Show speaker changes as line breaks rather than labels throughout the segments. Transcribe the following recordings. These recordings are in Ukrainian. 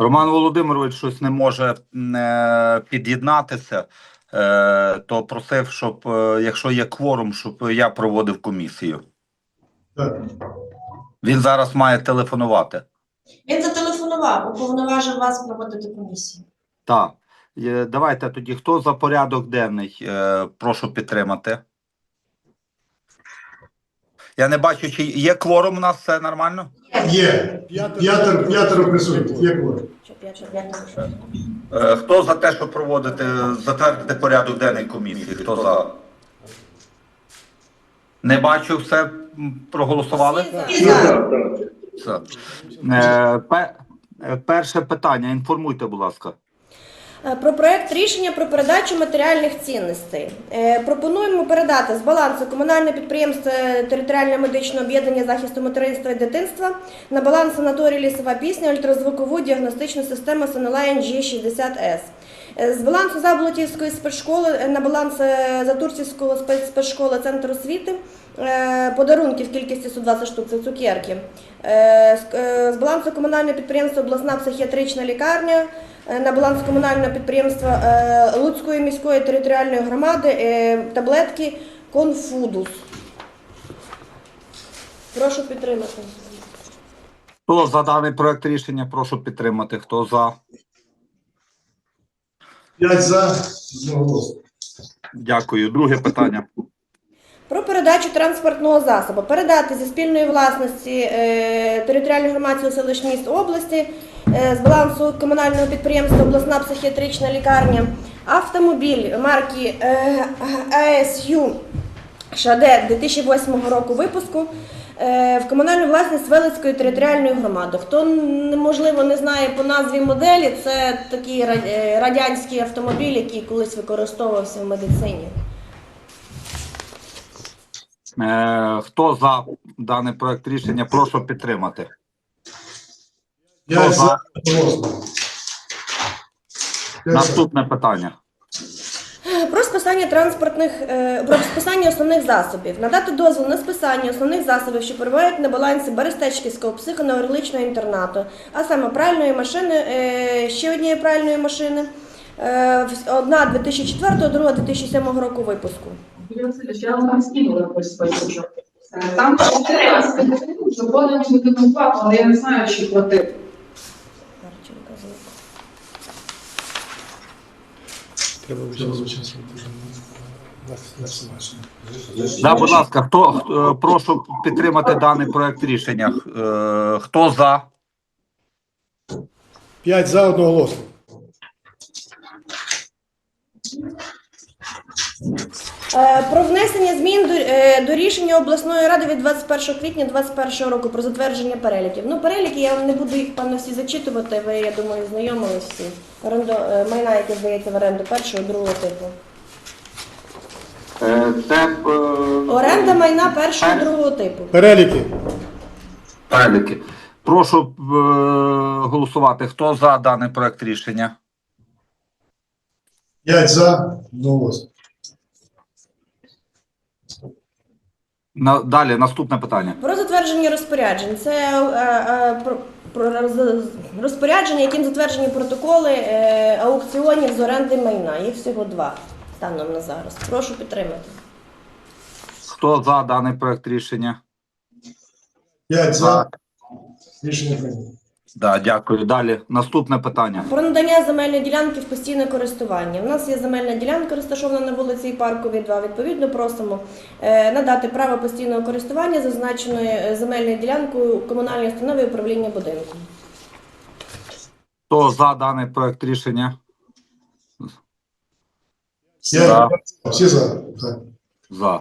Роман Володимирович щось не може е, під'єднатися, е, то просив, щоб е, якщо є кворум, щоб я проводив комісію.
Так.
Він зараз має телефонувати.
Він зателефонував, уповноважив вас проводити комісію.
Так. Е, Давайте тоді, хто за порядок денний, е, прошу підтримати. Я не бачу, чи є кворум у нас, все нормально?
Є. П'ятеро, п'ятеро присутніх. Є кворум.
Е, Хто за те, щоб проводити, затвердити порядок денний комісії? Хто за? Не бачу, все м, проголосували? Все. Е, пе- е, Перше питання. Інформуйте, будь ласка.
Е, Про проект рішення про передачу матеріальних цінностей. Е, Пропонуємо передати з балансу комунальне підприємство територіальне медичне об'єднання захисту материнства і дитинства на баланс санаторії лісова пісня ультразвукову діагностичну систему Sunline G60S. Е, З балансу Заблотівської спецшколи е, на баланс е, Затурцівського спецшколи Центр освіти е, подарунків кількістю 120 штук, це цукерки. Е, З е, балансу комунального підприємства обласна психіатрична лікарня е, на баланс комунального підприємства е, Луцької міської територіальної громади е, таблетки Конфудус. Прошу підтримати.
Хто за даний проект рішення, прошу підтримати. Хто за?
П'ять за. Одноголосно.
Дякую. Друге питання.
Про передачу транспортного засобу. Передати зі спільної власності е, територіальної громадської селищ міст області е, з балансу комунального підприємства обласна психіатрична лікарня автомобіль марки е, АСЮ Шаде 2008 року випуску е, в комунальну власність Велицької територіальної громади. Хто можливо не знає по назві моделі, це такий е, радянський автомобіль, який колись використовувався в медицині.
Е, Хто за даний проект рішення, прошу підтримати.
За. За.
Наступне питання.
Про списання транспортних е, про списання основних засобів. Надати дозвіл на списання основних засобів, що перебувають на балансі Берестечківського психоневрологічного інтернату, а саме пральної машини, е, ще однієї пральної машини. е, Одна 2004, друга 2007 року випуску.
Я вам скинула якось Там треба що але я не знаю, чи платити.
Марченко, звук.
Треба вичасувати.
Да, будь ласка, хто хто- е, прошу підтримати даний проект рішення. Е, Хто за?
П'ять за одноголосно.
Е, Про внесення змін до, е, до рішення обласної ради від 21 квітня 2021 року про затвердження переліків. Ну, переліки я вам не буду їх певно всі зачитувати. Ви, я думаю, знайомились всі. Орендо, е, майна, яке здається в оренду першого, другого типу.
Це
Оренда майна першого, другого типу.
Переліки.
переліки. Прошу голосувати. Хто за даний проект рішення?
П'ять за. Одноголосно.
На, далі, наступне питання.
Про затвердження розпоряджень. Це е, е, про, про розпорядження, яким затверджені протоколи е, аукціонів з оренди майна. Їх всього два станом на зараз. Прошу підтримати.
Хто за даний проект рішення?
П'ять за. Рішення прийнято.
Да, дякую. Далі. Наступне питання.
Про надання земельної ділянки в постійне користування. У нас є земельна ділянка, розташована на вулиці Парковій 2. Відповідно, просимо е, надати право постійного користування зазначеною е, земельною ділянкою комунальної установи управління будинком.
Хто за даний проект рішення? За.
за. Всі за.
За.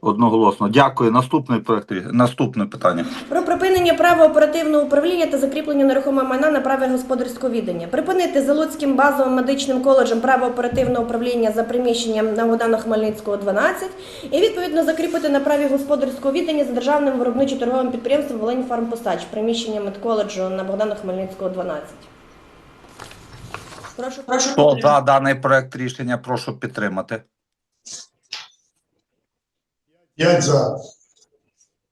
Одноголосно. Дякую. Наступний проект наступне питання.
Про припинення права оперативного управління та закріплення нерухомого майна на праві господарського відання. Припинити Залуцьким базовим медичним коледжем право оперативного управління за приміщенням на Богдана Хмельницького 12 і відповідно закріпити на праві господарського відання за державним виробничо-торговим підприємством Волинь Фармпостач приміщення медколеджу на Богдана Хмельницького 12. Прошу, прошу
Хто за даний проект рішення, прошу підтримати.
П'ять за.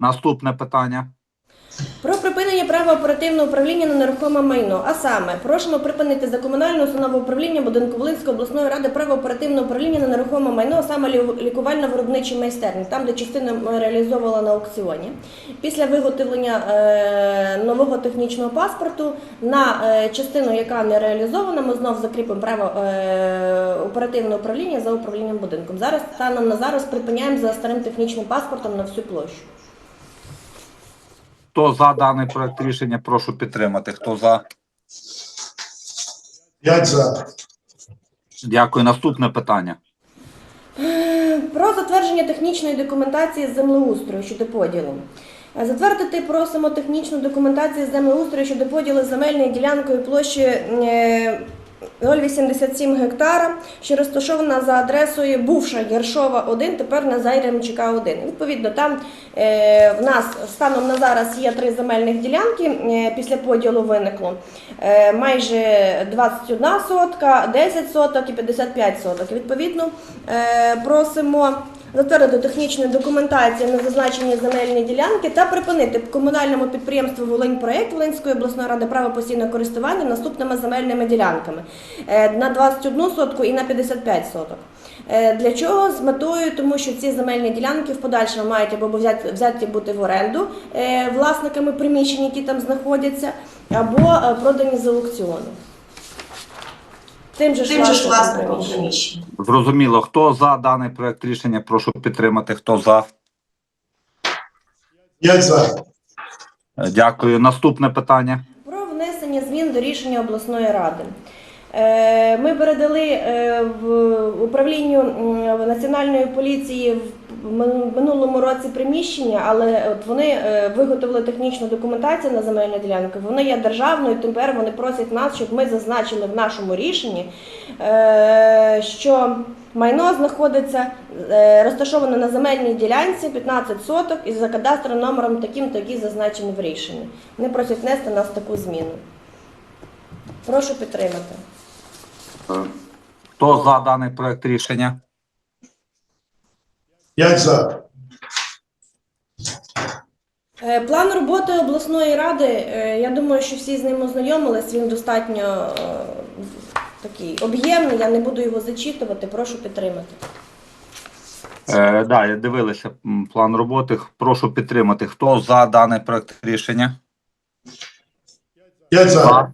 Наступне питання.
Про припинення права оперативного управління на нерухоме майно. А саме, просимо припинити за комунальну установу управління будинку Волинської обласної ради право оперативного управління на нерухоме майно, а саме лі- лікувально-виробничі майстерні, там, де частина реалізовувала на аукціоні. Після виготовлення е, нового технічного паспорту на е, частину, яка не реалізована, ми знов закріпимо право е, оперативного управління за управлінням будинком. Зараз станом на зараз припиняємо за старим технічним паспортом на всю площу.
Хто за даний проект рішення, прошу підтримати. Хто за?
П'ять за.
Дякую. Наступне питання.
Про затвердження технічної документації з землеустрою щодо поділу. Затвердити просимо технічну документацію з землеустрою щодо поділу земельної ділянкою площі е, 0,87 гектара, що розташована за адресою бувша Єршова 1, тепер на Зайремчика 1. Відповідно, там е, в нас станом на зараз є три земельних ділянки. е, після поділу виникло е, майже 21 сотка, 10 соток і 55 соток. Відповідно, просимо затвердити технічну документацію на зазначені земельні ділянки та припинити комунальному підприємству Волиньпроект Волинської обласної ради право постійного користування наступними земельними ділянками е, на 21 сотку і на 55 соток. Е, Для чого? З метою, тому що ці земельні ділянки в подальшому мають або взяти, взяті бути в оренду е, власниками приміщень, які там знаходяться, або продані з аукціону. Тим же
Тим же ж власником приміщення.
Зрозуміло. Хто за даний проект рішення, прошу підтримати. Хто за?
Я за.
Е, Дякую. Наступне питання.
Про внесення змін до рішення обласної ради. Е, Ми передали е, в управлінню національної поліції в мин- минулому році приміщення, але от вони е, виготовили технічну документацію на земельну ділянку. Вона є державною. Тепер вони просять нас, щоб ми зазначили в нашому рішенні, е, що майно знаходиться е, розташоване на земельній ділянці 15 соток із за кадастровим номером таким, то який зазначений в рішенні. Вони просять внести нас таку зміну. Прошу підтримати.
Е, Хто за даний проект рішення?
П'ять за.
Е, План роботи обласної ради, е, я думаю, що всі з ним ознайомились, він достатньо е, такий об'ємний, я не буду його зачитувати, прошу підтримати.
Е, да, я дивилися план роботи. Прошу підтримати. Хто за даний проект рішення?
П'ять за.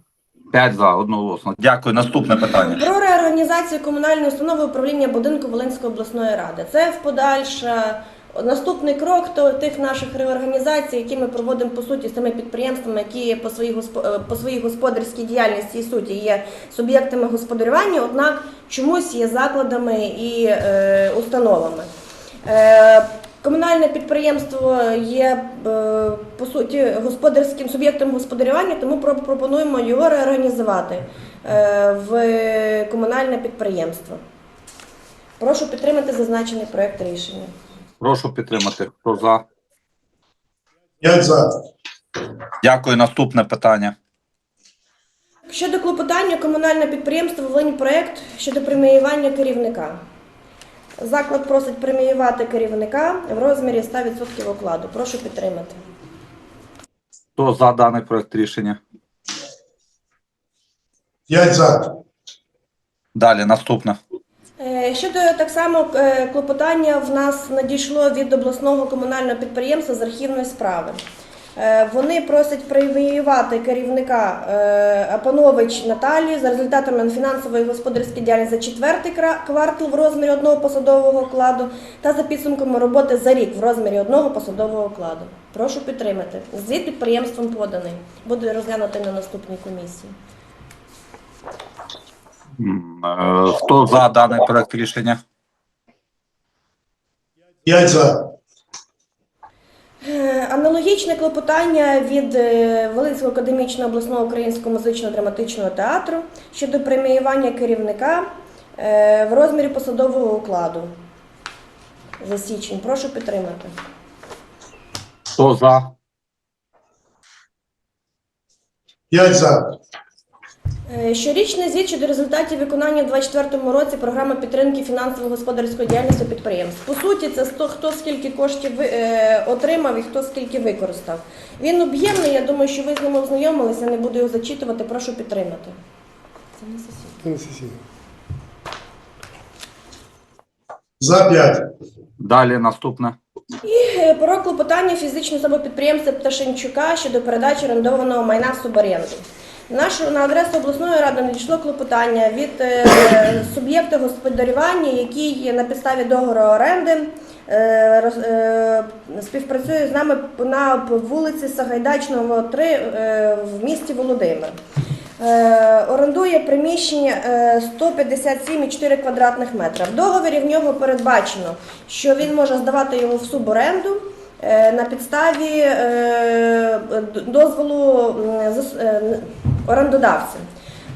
П'ять за одноголосно. Дякую. Наступне питання.
Про реорганізацію комунальної установи управління будинку Волинської обласної ради. Це в подальше наступний крок тих наших реорганізацій, які ми проводимо по суті з тими підприємствами, які по своїй е, по своїй господарській діяльності і суті є суб'єктами господарювання, однак чомусь є закладами і е, установами. Е, Комунальне підприємство є е, по суті господарським суб'єктом господарювання, тому пропонуємо його реорганізувати в комунальне підприємство. Прошу підтримати зазначений проект рішення.
Прошу підтримати. Хто за?
П'ять за.
Дякую. Наступне питання.
Щодо клопотання комунальне підприємство «Волиньпроект» щодо преміювання керівника. Заклад просить преміювати керівника в розмірі 100% окладу. Прошу підтримати.
Хто за даний проект рішення?
П'ять за.
Далі. Наступне.
Щодо так само е, клопотання в нас надійшло від обласного комунального підприємства з архівної справи. Е, Вони просять преміювати керівника е, Апанович Наталію за результатами фінансової господарської діяльності за четвертий квартал в розмірі одного посадового окладу та за підсумками роботи за рік в розмірі одного посадового окладу. Прошу підтримати. Звіт підприємством поданий. Буде розглянути на наступній комісії.
Е, Хто за даний проект рішення?
П'ять за.
Е, Аналогічне клопотання від е, Волинського академічного обласного українського музично-драматичного театру щодо преміювання керівника в розмірі посадового окладу за січень. Прошу підтримати.
Хто за?
П'ять за.
Е, Щорічний звіт щодо результатів виконання в 2024 році програми підтримки фінансово-господарської діяльності підприємств. По суті, це сто- хто скільки коштів е, отримав і хто скільки використав. Він об'ємний, я думаю, що ви з ним ознайомилися, не буду його зачитувати, прошу підтримати. Це не
не. За 5.
Далі наступне.
Е, Про клопотання фізичної особи підприємця Пташенчука щодо передачі орендованого майна в суборенду. Нашу на адресу обласної ради надійшло клопотання від е, суб'єкта господарювання, який на підставі договору оренди е, е, співпрацює з нами на вулиці Сагайдачного 3 е, в місті Володимир. Орендує приміщення е, 157,4 квадратних метра. В договорі в нього передбачено, що він може здавати його в суборенду на підставі е, дозволу е, орендодавця.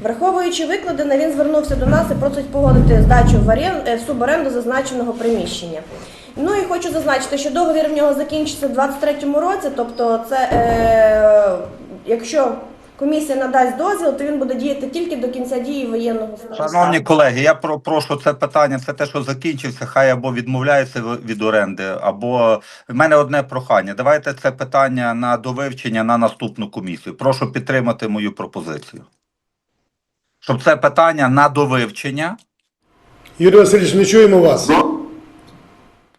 Враховуючи викладене, він звернувся до нас і просить погодити здачу е, в суборенду зазначеного приміщення. Ну і хочу зазначити, що договір в нього закінчиться в 2023 році, тобто це е, якщо комісія надасть дозвіл, то він буде діяти тільки до кінця дії воєнного стану.
Шановні колеги, я про, прошу це питання. Це те, що закінчився. Хай або відмовляється від оренди, або в мене одне прохання. Давайте це питання на довивчення на наступну комісію. Прошу підтримати мою пропозицію. Щоб це питання на довивчення.
Юрій Васильович, не чуємо вас.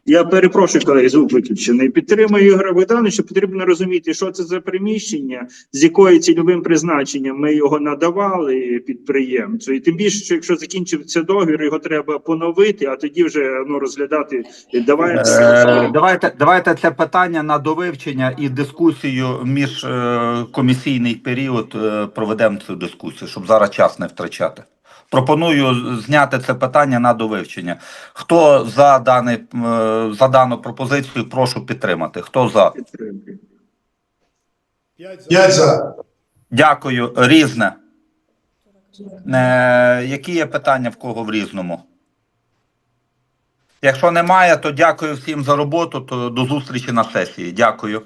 Я перепрошую, колеги, звук виключений. Підтримую Ігоря Богдановича. Потрібно розуміти, що це за приміщення, з якою цільовим призначенням ми його надавали підприємцю. І тим більше, що якщо закінчився договір, його треба поновити, а тоді вже ну розглядати. Давай
Е, давайте, давайте це питання на довивчення і дискусію між е, комісійний період е, проведемо цю дискусію, щоб зараз час не втрачати. Пропоную зняти це питання на довивчення. Хто за даний е, за дану пропозицію, прошу підтримати. Хто за?
5 за.
Дякую. Різне. Е, які є питання в кого в різному? Якщо немає, то дякую всім за роботу. То до зустрічі на сесії. Дякую.